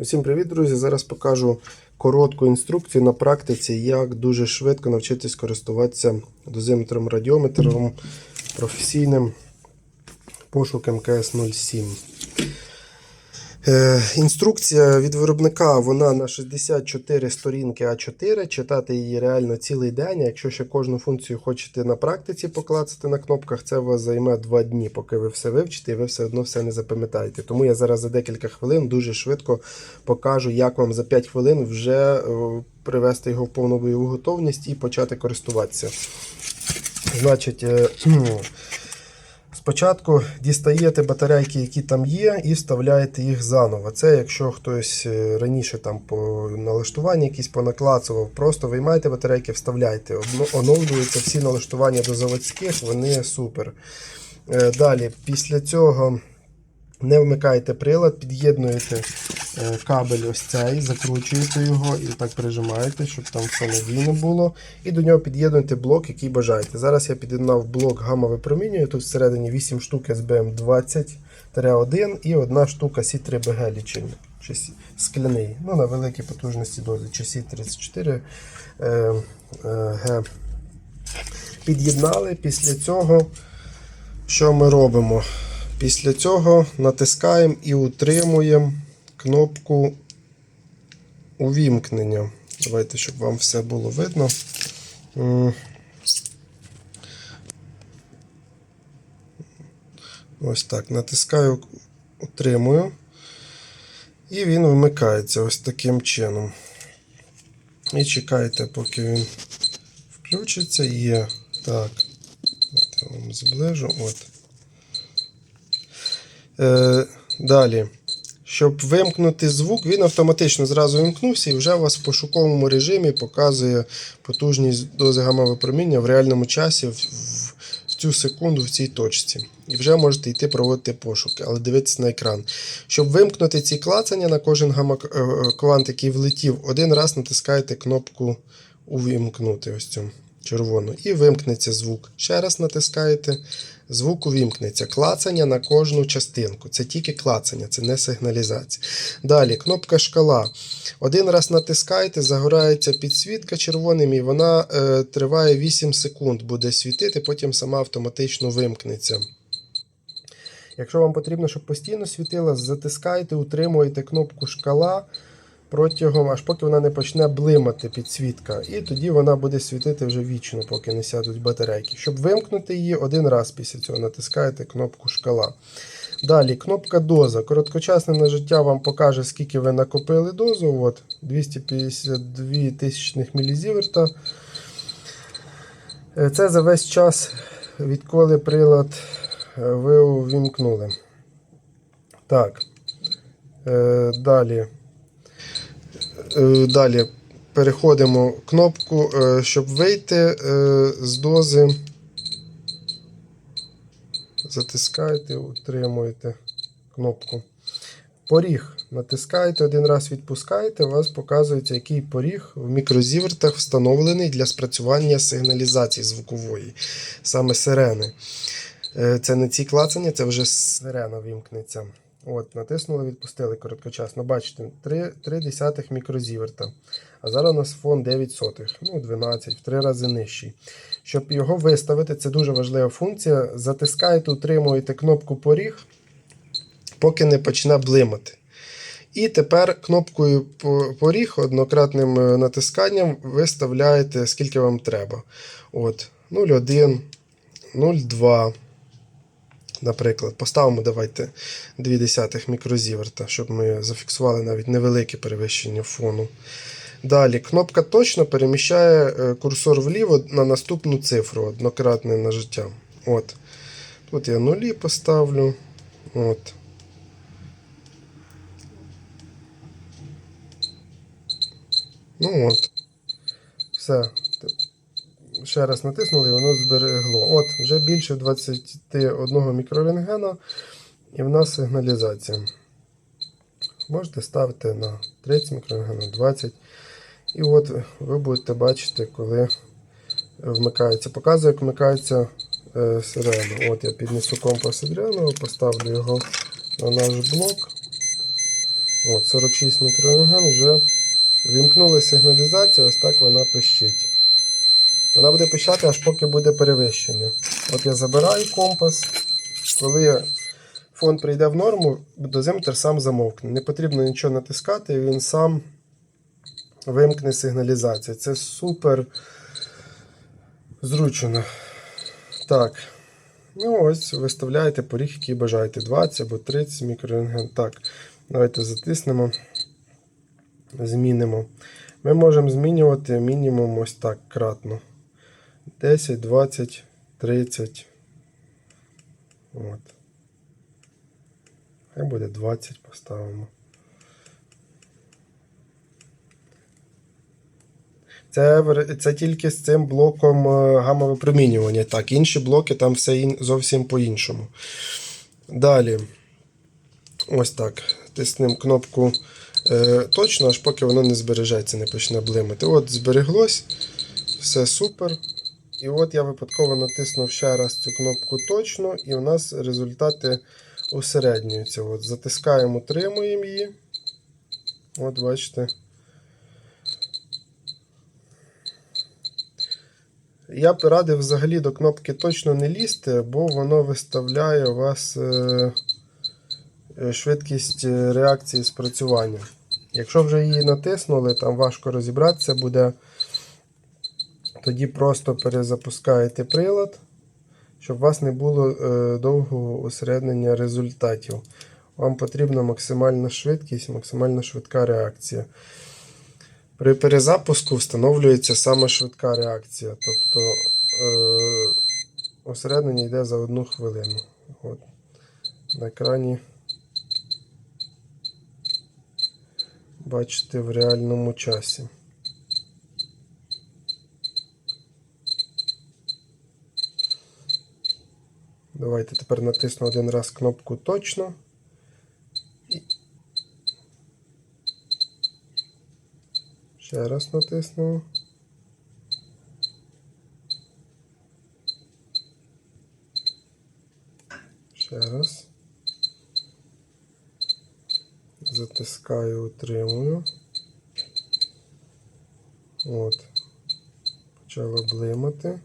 Усім привіт, друзі! Зараз покажу коротку інструкцію на практиці, як дуже швидко навчитись користуватися дозиметром радіометром професійним пошук МКС 07. Е, інструкція від виробника вона на 64 сторінки А4. Читати її реально цілий день. Якщо ще кожну функцію хочете на практиці поклацати на кнопках, це вас займе 2 дні, поки ви все вивчите і ви все одно все не запам'ятаєте. Тому я зараз за декілька хвилин дуже швидко покажу, як вам за 5 хвилин вже е, привести його в повну бойову готовність і почати користуватися. Значить, е, Спочатку дістаєте батарейки, які там є, і вставляєте їх заново. Це якщо хтось е, раніше там по налаштуванні якісь понаклацував, просто виймаєте батарейки, вставляйте. Оновлюються всі налаштування до заводських, вони супер. Е, Далі, після цього не вмикаєте прилад, під'єднуєте е, кабель ось цей, закручуєте його і так прижимаєте, щоб там все надійно було. І до нього під'єднуєте блок, який бажаєте. Зараз я під'єднав блок гамма випромінює. Тут всередині 8 штук SBM 20-1 і одна штука C3BG лічильник. Чи скляний. Ну, на великій потужності дози, чи C34 е, е. Під'єднали. Після цього, що ми робимо? Після цього натискаємо і утримуємо кнопку увімкнення. Давайте, щоб вам все було видно. Ось так. Натискаю, утримую. І він вмикається ось таким чином. І чекайте, поки він включиться. Є. Так. Давайте я вам зближу. От. Е, далі. Щоб вимкнути звук, він автоматично зразу вимкнувся і вже у вас в пошуковому режимі показує потужність дози гамма-випроміння в реальному часі в, в, цю секунду в цій точці. І вже можете йти проводити пошуки, але дивитися на екран. Щоб вимкнути ці клацання на кожен гамма-квант, який влетів, один раз натискаєте кнопку Увімкнути ось цю червону. І вимкнеться звук. Ще раз натискаєте, звук увімкнеться. Клацання на кожну частинку. Це тільки клацання, це не сигналізація. Далі, кнопка шкала. Один раз натискаєте, загорається підсвітка червоним, і вона е, триває 8 секунд, буде світити, потім сама автоматично вимкнеться. Якщо вам потрібно, щоб постійно світила, затискайте, утримуєте кнопку шкала протягом, аж поки вона не почне блимати підсвітка. І тоді вона буде світити вже вічно, поки не сядуть батарейки. Щоб вимкнути її, один раз після цього натискаєте кнопку шкала. Далі кнопка доза. Короткочасне нажиття вам покаже, скільки ви накопили дозу. От, 252 тисячних мілізіверта. Е, Це за весь час, відколи прилад е, ви увімкнули. Так. Е, Далі. Е, Далі переходимо кнопку, е, щоб вийти е, з дози. Затискаєте, утримуєте кнопку. Поріг. Натискаєте один раз, відпускаєте, у вас показується, який поріг в мікрозівертах встановлений для спрацювання сигналізації звукової, саме сирени. Це не ці клацання, це вже сирена вімкнеться. От, натиснули, відпустили короткочасно. Бачите, 3, 3 десятих мікрозіверта. А зараз у нас фон 9 сотих, ну 12, в 3 рази нижчий. Щоб його виставити, це дуже важлива функція. Затискаєте, утримуєте кнопку поріг, поки не почне блимати. І тепер кнопкою поріг однократним е, натисканням виставляєте, скільки вам треба. От, 0,1, 0,2. Наприклад, поставимо давайте 0,2 мікрозіверта, щоб ми зафіксували навіть невелике перевищення фону. Далі, кнопка точно переміщає е, курсор вліво на наступну цифру, однократне нажиття. От. Тут я нулі поставлю. От. Ну от. Все. Ще раз натиснули і воно зберегло. От, вже більше 21 мікрорентгена і в нас сигналізація. Можете ставити на 30 мікрорентген, 20. І от ви будете бачити, коли вмикається. Показує, як вмикається е, сирена. От я піднесу компас Адріану, поставлю його на наш блок. От, 46 мікрорентген вже вімкнула сигналізація, ось так вона пищить. Вона буде пищати, аж поки буде перевищення. От я забираю компас. Коли фон прийде в норму, дозиметр сам замовкне. Не потрібно нічого натискати, він сам вимкне сигналізацію. Це супер зручно. Так. Ну ось, виставляєте поріг, який бажаєте. 20 або 30 мікрорентген. Так, давайте затиснемо. Змінимо. Ми можемо змінювати мінімум ось так кратно. 10, 20, 30. От. Хай буде 20 поставимо. Це, це тільки з цим блоком е, гамма-випромінювання. Так, інші блоки там все ін- зовсім по-іншому. Далі. Ось так. Тиснемо кнопку е, точно, аж поки воно не збережеться, не почне блимати. От, збереглось. Все супер. І от я випадково натиснув ще раз цю кнопку точно, і у нас результати усереднюються. От, затискаємо, утримуємо її. От, бачите. Я б радив взагалі до кнопки точно не лізти, бо воно виставляє у вас е, е, швидкість е, реакції спрацювання. Якщо вже її натиснули, там важко розібратися буде. Тоді просто перезапускаєте прилад, щоб у вас не було е, довгого усереднення результатів. Вам потрібна максимальна швидкість, максимально швидка реакція. При перезапуску встановлюється саме швидка реакція. Тобто е, усереднення йде за одну хвилину. От. На екрані бачите в реальному часі. Давайте тепер натисну один раз кнопку точно. Ще раз натисну. Ще раз. Затискаю, утримую. От. Почало блимати.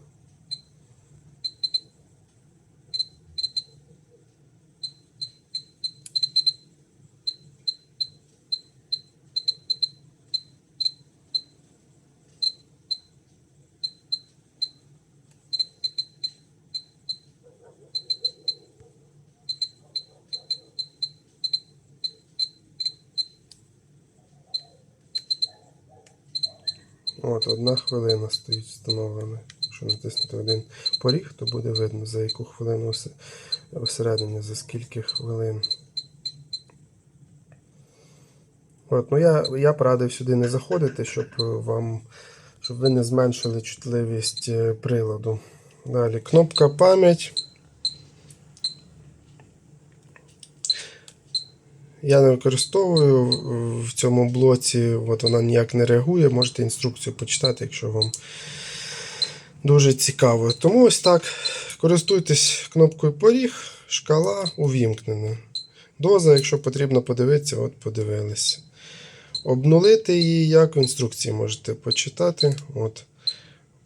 От, одна хвилина стоїть встановлена. Якщо натиснути один поріг, то буде видно, за яку хвилину усередині, за скільки хвилин. От, ну я, я б сюди не заходити, щоб е, вам щоб ви не зменшили чутливість е, приладу. Далі кнопка пам'ять. Я не використовую в- в цьому блоці, от вона ніяк не реагує. Можете інструкцію почитати, якщо вам дуже цікаво. Тому ось так. Користуйтесь кнопкою поріг, шкала увімкнена. Доза, якщо потрібно подивитися, от подивилися. Обнулити її, як в інструкції можете почитати. От.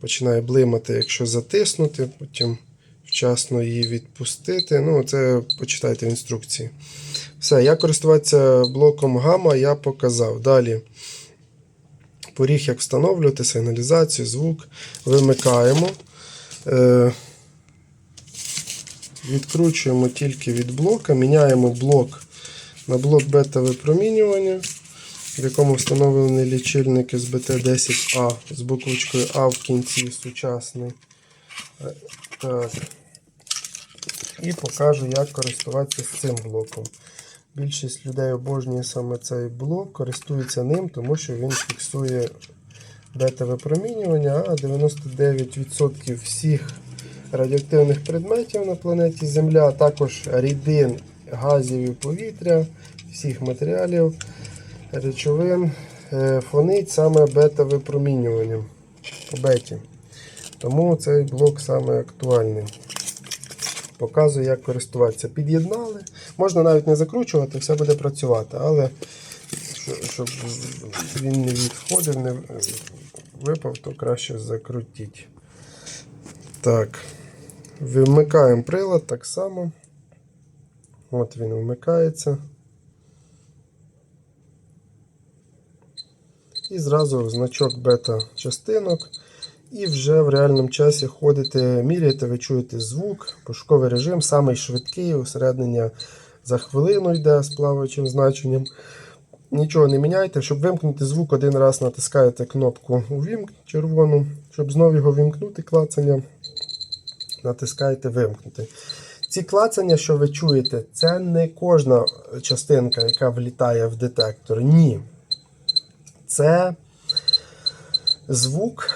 Починає блимати, якщо затиснути, потім вчасно її відпустити. Ну, це почитайте в інструкції. Все, як користуватися блоком гамма, я показав. Далі поріг, як встановлювати, сигналізацію, звук. Вимикаємо. Е, відкручуємо тільки від блока, міняємо блок на блок бета-випромінювання, в якому встановлений лічильник СБТ-10А з буквочкою А в кінці сучасний. Е, Так. І покажу, як користуватися цим блоком. Більшість людей обожнює саме цей блок, користується ним, тому що він фіксує бета-випромінювання, а 99% всіх радіоактивних предметів на планеті Земля, а також рідин, газів і повітря, всіх матеріалів, речовин, е, фонить саме бета-випромінюванням по беті. Тому цей блок саме актуальний. Показую, як користуватися. Під'єднали. Можна навіть не закручувати, все буде працювати. Але щоб він не відходив, не випав, то краще закрутіть. Так. Вимикаємо прилад так само. От він вмикається. І зразу значок бета-частинок. І вже в реальному часі ходите, міряєте, ви чуєте звук, пошуковий режим, самий швидкий, усереднення за хвилину йде з плаваючим значенням. Нічого не міняйте. Щоб вимкнути звук, один раз натискаєте кнопку Увімк червону. Щоб знову його вімкнути, клацання, натискаєте Вимкнути. Ці клацання, що ви чуєте, це не кожна частинка, яка влітає в детектор. Ні. Це звук,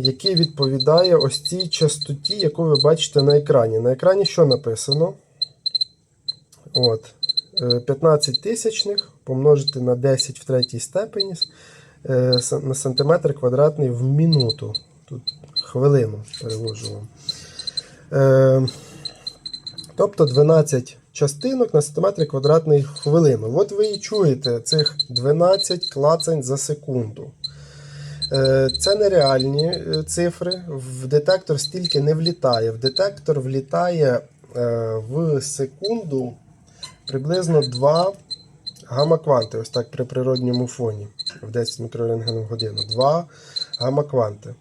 який відповідає ось цій частоті, яку ви бачите на екрані. На екрані що написано? От. е, 15 тисячних помножити на 10 в третій степені е, на сантиметр квадратний в минуту. Тут хвилину перевожу вам. Е, Тобто 12 частинок на сантиметр квадратний хвилину. От ви і чуєте цих 12 клацань за секунду. Е, Це нереальні е, цифри. В детектор стільки не влітає. В детектор влітає е, в секунду приблизно 2 гамма-кванти. Ось так при природньому фоні в 10 мікрорентген в годину. 2 гамма-кванти.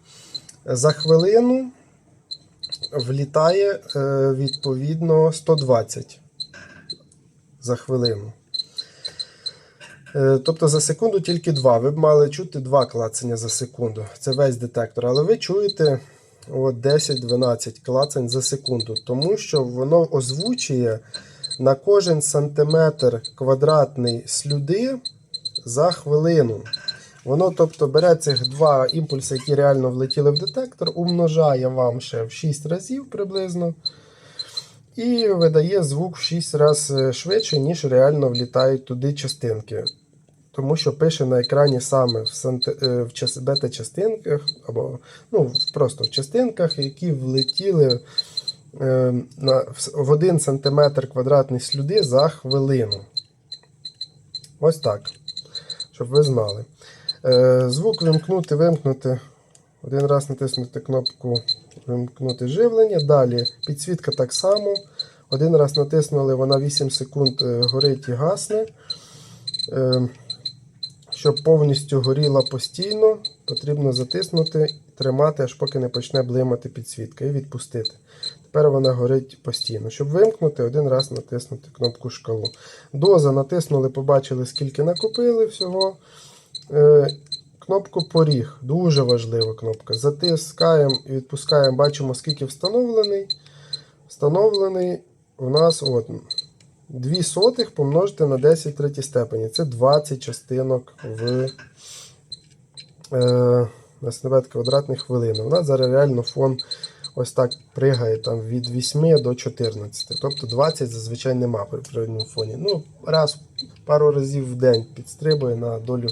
За хвилину влітає відповідно 120 за хвилину. Е, Тобто за секунду тільки два. Ви б мали чути два клацання за секунду. Це весь детектор. Але ви чуєте 10-12 клацань за секунду, тому що воно озвучує на кожен сантиметр квадратний слюди за хвилину. Воно, тобто, бере цих два імпульси, які реально влетіли в детектор, умножає вам ще в 6 разів приблизно. І видає звук в 6 разів швидше, ніж реально влітають туди частинки. Тому що пише на екрані саме в, санти... е, в час... бета-частинках, або ну, просто в частинках, які влетіли е, на... в 1 см квадратний слюди за хвилину. Ось так. Щоб ви знали. Е, Звук вимкнути, вимкнути. Один раз натиснути кнопку вимкнути живлення. Далі підсвітка так само. Один раз натиснули, вона 8 секунд е, горить і гасне. Щоб повністю горіла постійно, потрібно затиснути, тримати, аж поки не почне блимати підсвітка і відпустити. Тепер вона горить постійно. Щоб вимкнути, один раз натиснути кнопку шкалу. Доза натиснули, побачили, скільки накопили всього. Е, Кнопку поріг. Дуже важлива кнопка. Затискаємо і відпускаємо, бачимо, скільки встановлений. Встановлений у нас от, 2 сотих помножити на 10 в третій степені. Це 20 частинок в е, на сантиметр квадратний. У нас зараз реально фон ось так пригає там, від 8 до 14. Тобто 20 зазвичай нема при природньому фоні. Ну, раз, пару разів в день підстрибує на долю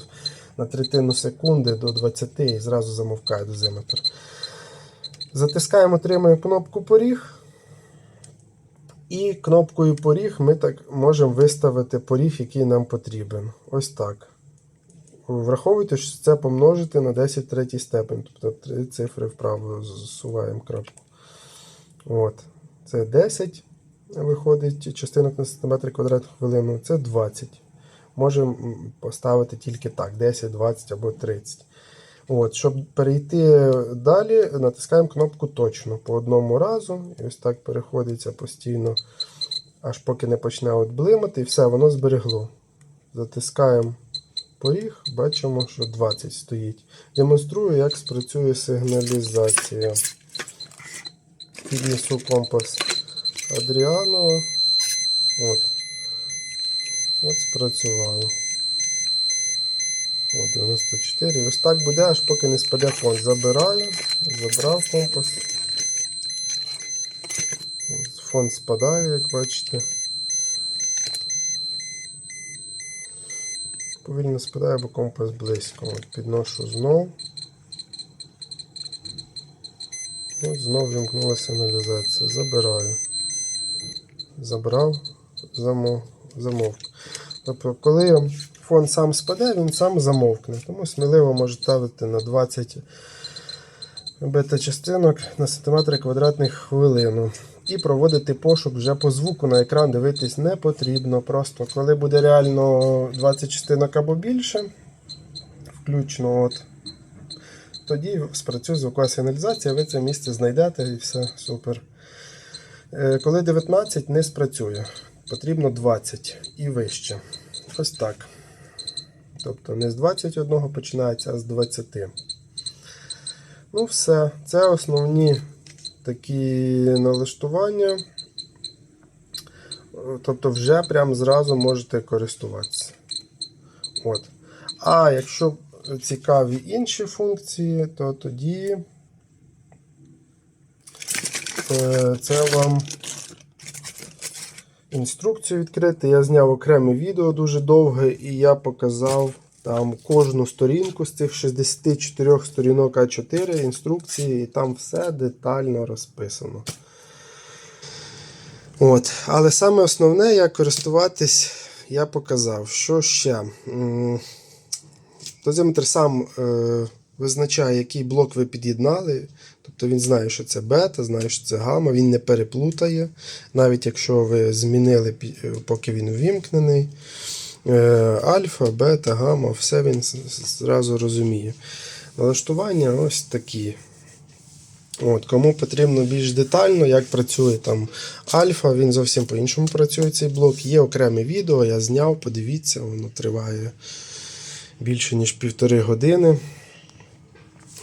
на третину секунди до 20 і зразу замовкає дозиметр. Затискаємо, тримаємо кнопку поріг. І кнопкою поріг ми так можемо виставити поріг, який нам потрібен. Ось так. Враховуйте, що це помножити на 10 третій степень. Тобто три цифри вправо зсуваємо крапку. От. Це 10 виходить частинок на сантиметр квадратну хвилину. Це 20. Можемо поставити тільки так: 10, 20 або 30. От, щоб перейти далі, натискаємо кнопку точно по одному разу. І ось так переходиться постійно, аж поки не почне от блимати, і все, воно зберегло. Затискаємо поріг, бачимо, що 20 стоїть. Демонструю, як спрацює сигналізація. Піднесу компас Адріанова. От. От спрацювало. О, 94. І ось так буде, аж поки не спаде фон. Забираю, забрав компас. Фон спадає, як бачите. Повільно спадає, бо компас близько. От підношу знов. От знов вимкнулася сигналізація. Забираю. Забрав, замов, замовк. Тобто, коли фон сам спаде, він сам замовкне. Тому сміливо можете ставити на 20 бета-частинок на сантиметри квадратних хвилину. І проводити пошук вже по звуку на екран дивитись не потрібно. Просто коли буде реально 20 частинок або більше, включно от, тоді спрацює звукова сигналізація, ви це місце знайдете і все супер. Е, Коли 19 не спрацює, потрібно 20 і вище. Ось так. Тобто не з 21 починається, а з 20. Ну, все. Це основні такі налаштування. Тобто вже прям зразу можете користуватися. От. А якщо цікаві інші функції, то тоді е, це вам інструкцію відкрити. Я зняв окреме відео дуже довге, і я показав там кожну сторінку з цих 64 сторінок А4 інструкції, і там все детально розписано. От. Але саме основне, як користуватись, я показав. Що ще? Дозиметр сам е, визначає, який блок ви під'єднали. Тобто він знає, що це бета, знає, що це гама, він не переплутає, навіть якщо ви змінили, е, поки він ввімкнений. Е, Альфа, бета, гамма, все він зразу розуміє. Налаштування ось такі. От, кому потрібно більш детально, як працює там альфа, він зовсім по-іншому працює цей блок. Є окреме відео, я зняв, подивіться, воно триває більше ніж півтори години.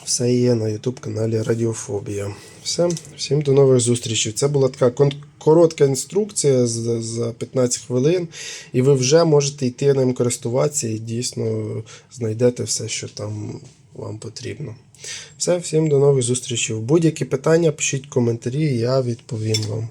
Все є на YouTube каналі Радіофобія. Все, всім до нових зустрічей. Це була така коротка інструкція за 15 хвилин, і ви вже можете йти ним користуватися і дійсно знайдете все, що там вам потрібно. Все, всім до нових зустрічей. Будь-які питання пишіть коментарі, я відповім вам.